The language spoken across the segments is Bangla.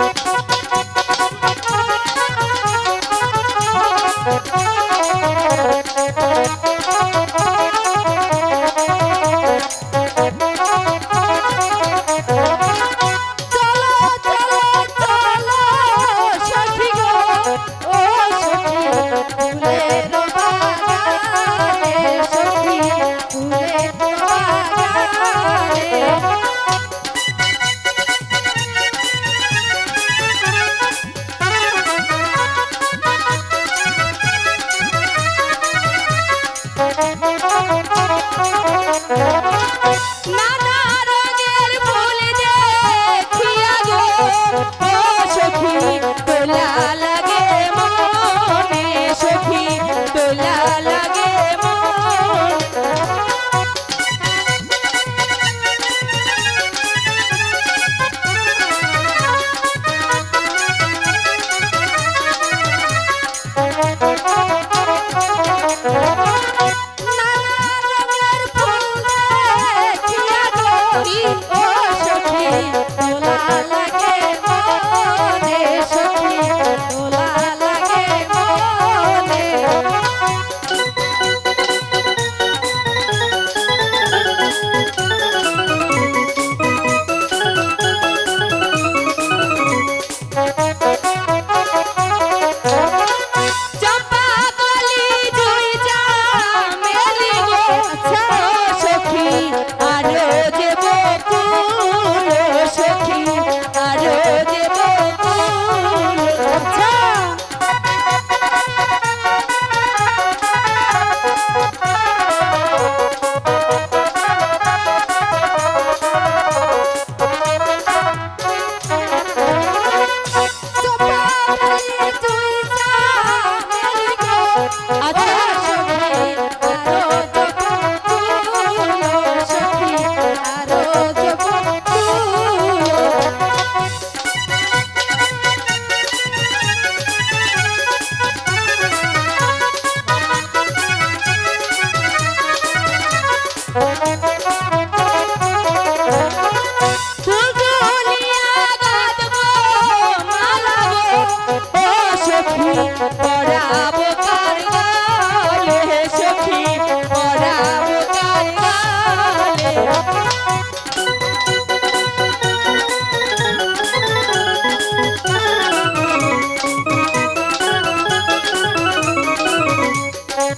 Thank you.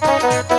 Música